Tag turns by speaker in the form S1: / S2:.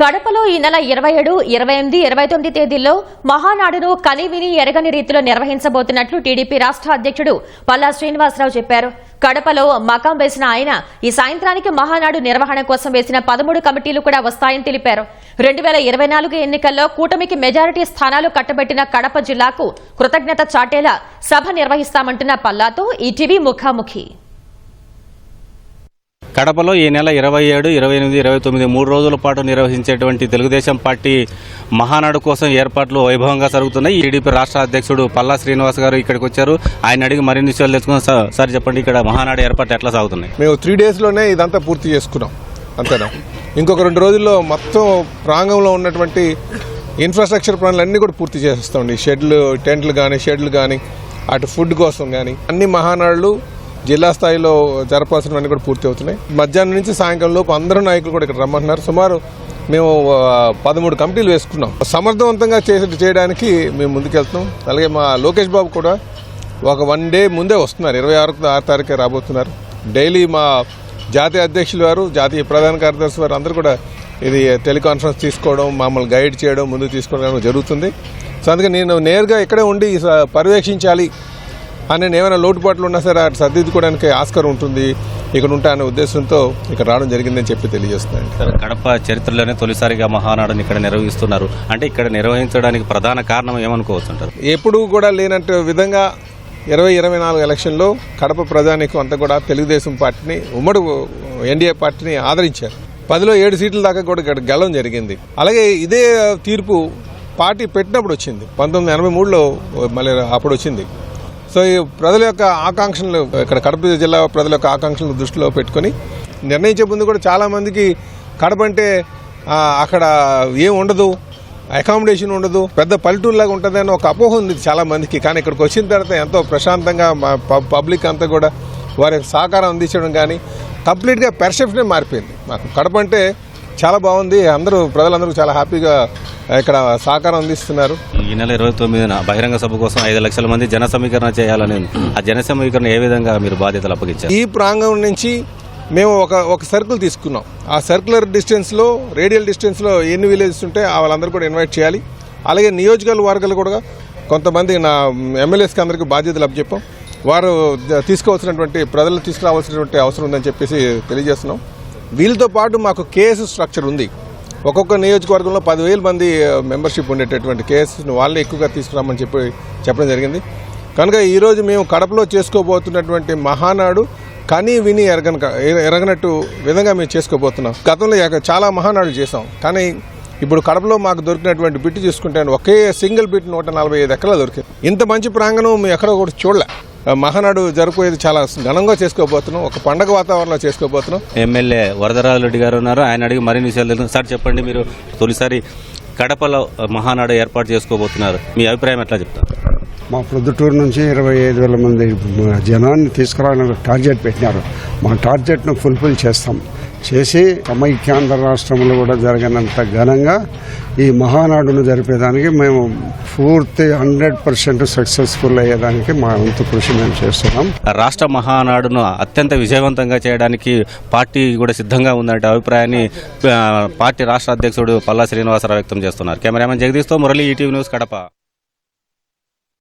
S1: కడపలో ఈ నెల ఇరవై ఏడు ఇరవై ఎనిమిది ఇరవై తొమ్మిది తేదీల్లో మహానాడును కనివిని ఎరగని రీతిలో నిర్వహించబోతున్నట్లు టీడీపీ రాష్ట్ర అధ్యక్షుడు పల్లా శ్రీనివాసరావు చెప్పారు. కడపలో మకాం వేసిన ఆయన ఈ సాయంత్రానికి మహానాడు నిర్వహణ కోసం వేసిన పదమూడు కమిటీలు కూడా వస్తాయని తెలిపారు. రెండు వేల ఇరవై నాలుగు ఎన్నికల్లో కూటమికి మెజారిటీ స్థానాలు కట్టబెట్టిన కడప జిల్లాకు కృతజ్ఞత చాటేలా సభ నిర్వహిస్తామంటున్న పల్లాతో ఈటీవీ ముఖాముఖి.
S2: కడపలో ఈ నెల ఇరవై ఏడు ఇరవై ఎనిమిది ఇరవై తొమ్మిది మూడు రోజుల పాటు నిర్వహించేటువంటి తెలుగుదేశం పార్టీ మహానాడు కోసం ఏర్పాట్లు వైభవంగా జరుగుతున్నాయి. టీడీపీ రాష్ట్ర అధ్యక్షుడు పల్లా శ్రీనివాస్ గారు ఇక్కడికి వచ్చారు. ఆయన అడిగి మరిన్ని విషయాలు తెలుసుకున్నాం సార్ చెప్పండి ఇక్కడ మహానాడు ఏర్పాట్లు ఎట్లా సాగుతున్నాయి?
S3: మేము త్రీ డేస్లోనే ఇదంతా పూర్తి చేసుకున్నాం. అంతేనా? ఇంకొక రెండు రోజుల్లో మొత్తం ప్రాంగంలో ఉన్నటువంటి ఇన్ఫ్రాస్ట్రక్చర్ పనులన్నీ కూడా పూర్తి చేసేస్తామండి. షెడ్లు టెంట్లు కానీ షెడ్లు కానీ అటు ఫుడ్ కోసం కానీ అన్ని మహానాడులు జిల్లా స్థాయిలో జరపాల్సినవన్నీ కూడా పూర్తి అవుతున్నాయి. మధ్యాహ్నం నుంచి సాయంకాలం లోపు అందరూ నాయకులు కూడా ఇక్కడ రమ్మంటున్నారు. సుమారు మేము పదమూడు కమిటీలు వేసుకున్నాం. సమర్థవంతంగా చేయడానికి మేము ముందుకెళ్తున్నాం. అలాగే మా లోకేష్ బాబు కూడా ఒక వన్ డే ముందే వస్తున్నారు. ఇరవై ఆరు ఆరు తారీఖే రాబోతున్నారు. డైలీ మా జాతీయ అధ్యక్షులు వారు జాతీయ ప్రధాన కార్యదర్శి వారు అందరూ కూడా ఇది టెలికాన్ఫరెన్స్ తీసుకోవడం మమ్మల్ని గైడ్ చేయడం ముందుకు తీసుకోవడం జరుగుతుంది. సో అందుకే నేను నేరుగా ఇక్కడే ఉండి స- పర్యవేక్షించాలి. నేను ఏమైనా లోటుపాట్లు ఉన్నా సరే అటు సర్దిద్దుకోవడానికి ఆస్కారం ఉంటుంది ఇక్కడ ఉంటా అనే ఉద్దేశంతో ఇక్కడ రావడం జరిగిందని చెప్పి తెలియజేస్తున్నాను.
S2: సార్ కడప చరిత్రలోనే తొలిసారిగా మహానాడుని ఇక్కడ నిర్వహిస్తున్నారు. అంటే ఇక్కడ నిర్వహించడానికి ప్రధాన కారణం ఏమనుకోవచ్చు అంటారు
S3: ఎప్పుడూ కూడా లేనట్టు విధంగా ఇరవై ఇరవై నాలుగు ఎలక్షన్లో కడప ప్రజానీకం అంతా కూడా తెలుగుదేశం పార్టీని ఉమ్మడి ఎన్డీఏ పార్టీని ఆదరించారు. పదిలో ఏడు సీట్ల దాకా కూడా ఇక్కడ గెలవడం జరిగింది. అలాగే ఇదే తీర్పు పార్టీ పెట్టినప్పుడు వచ్చింది. పంతొమ్మిది ఎనభై మూడులో మళ్ళీ అప్పుడు వచ్చింది. సో ఈ ప్రజల యొక్క ఆకాంక్షలు ఇక్కడ కడప జిల్లా ప్రజల యొక్క ఆకాంక్షలను దృష్టిలో పెట్టుకొని నిర్ణయించే ముందు కూడా చాలామందికి కడప అంటే అక్కడ ఏం ఉండదు అకామిడేషన్ ఉండదు పెద్ద పల్లెటూరులాగా ఉంటుంది అని ఒక అపోహ ఉంది చాలామందికి కానీ ఇక్కడికి వచ్చిన తర్వాత ఎంతో ప్రశాంతంగా పబ్లిక్ అంతా కూడా వారి సహకారం అందించడం కానీ కంప్లీట్గా పెర్సెప్షనే మారిపోయింది. మాకు కడప అంటే చాలా బాగుంది. అందరూ ప్రజలందరూ చాలా హ్యాపీగా ఇక్కడ సహకారం అందిస్తున్నారు.
S2: ఈ నెల ఇరవై తొమ్మిదిన బహిరంగ సభ కోసం ఐదు లక్షల మంది జన సమీకరణ చేయాలని. ఆ జన సమీకరణ ఏ విధంగా మీరు బాధ్యతలు అప్పగించారు?
S3: ఈ ప్రాంగణం నుంచి మేము ఒక ఒక సర్కిల్ తీసుకున్నాం. ఆ సర్కులర్ డిస్టెన్స్లో రేడియల్ డిస్టెన్స్లో ఎన్ని విలేజెస్ ఉంటే వాళ్ళందరూ కూడా ఇన్వైట్ చేయాలి. అలాగే నియోజకవర్గాలు కూడా కొంతమంది నా ఎమ్మెల్యేస్కి అందరికీ బాధ్యతలు అప్పచెప్పాం. వారు తీసుకోవాల్సినటువంటి ప్రజలు తీసుకురావాల్సినటువంటి అవసరం ఉందని చెప్పేసి తెలియజేస్తున్నాం. వీళ్ళతో పాటు మాకు కేఎస్ స్ట్రక్చర్ ఉంది. ఒక్కొక్క నియోజకవర్గంలో పదివేల మంది మెంబర్షిప్ ఉండేటటువంటి కేసెస్ని వాళ్ళే ఎక్కువగా తీసుకురామని చెప్పి చెప్పడం జరిగింది. కనుక ఈరోజు మేము కడపలో చేసుకోబోతున్నటువంటి మహానాడు కని విని ఎరగన ఎరగనట్టు విధంగా మేము చేసుకోబోతున్నాం. గతంలో చాలా మహానాడు చేసాం కానీ ఇప్పుడు కడపలో మాకు దొరికినటువంటి బిట్ చూసుకుంటే ఒకే సింగిల్ బిట్ నూట నలభై ఐదు ఎకరాలు దొరికింది. ఇంత మంచి ప్రాంగణం మేము ఎక్కడ కూడా చూడలే. మహానాడు జరిపోయేది చాలా ఘనంగా చేసుకోబోతున్నాం. ఒక పండగ వాతావరణంలో చేసుకోబోతున్నాం.
S2: ఎమ్మెల్యే వరదరాజు రెడ్డి గారు ఉన్నారు. ఆయన అడిగి మరిన్ని విషయాలు తెలుసు. సార్ చెప్పండి మీరు తొలిసారి కడపలో మహానాడు ఏర్పాటు చేసుకోబోతున్నారు. మీ అభిప్రాయం ఎట్లా చెప్తారు?
S4: మా ప్రొద్దుటూరు నుంచి ఇరవై ఐదు వేల మంది జనాన్ని తీసుకురావాలని టార్గెట్ పెట్టినారు. మా టార్గెట్ను ఫుల్ఫిల్ చేస్తాం. చేసి సమైక్యాంధ్ర రాష్ట్రంలో కూడా జరగనంత ఘనంగా ఈ మహానాడును జరిపేదానికి మేము పూర్తి హండ్రెడ్ పర్సెంట్ సక్సెస్ఫుల్ అయ్యేదానికి మా వంతు కృషి మేము చేస్తున్నాం.
S2: రాష్ట్ర మహానాడును అత్యంత విజయవంతంగా చేయడానికి పార్టీ కూడా సిద్ధంగా ఉందంటే అభిప్రాయాన్ని పార్టీ రాష్ట్ర అధ్యక్షుడు పల్లా శ్రీనివాసరావు వ్యక్తం చేస్తున్నారు. కెమెరామెన్ జగదీష్తో మురళి ఈటీవీ న్యూస్ కడప.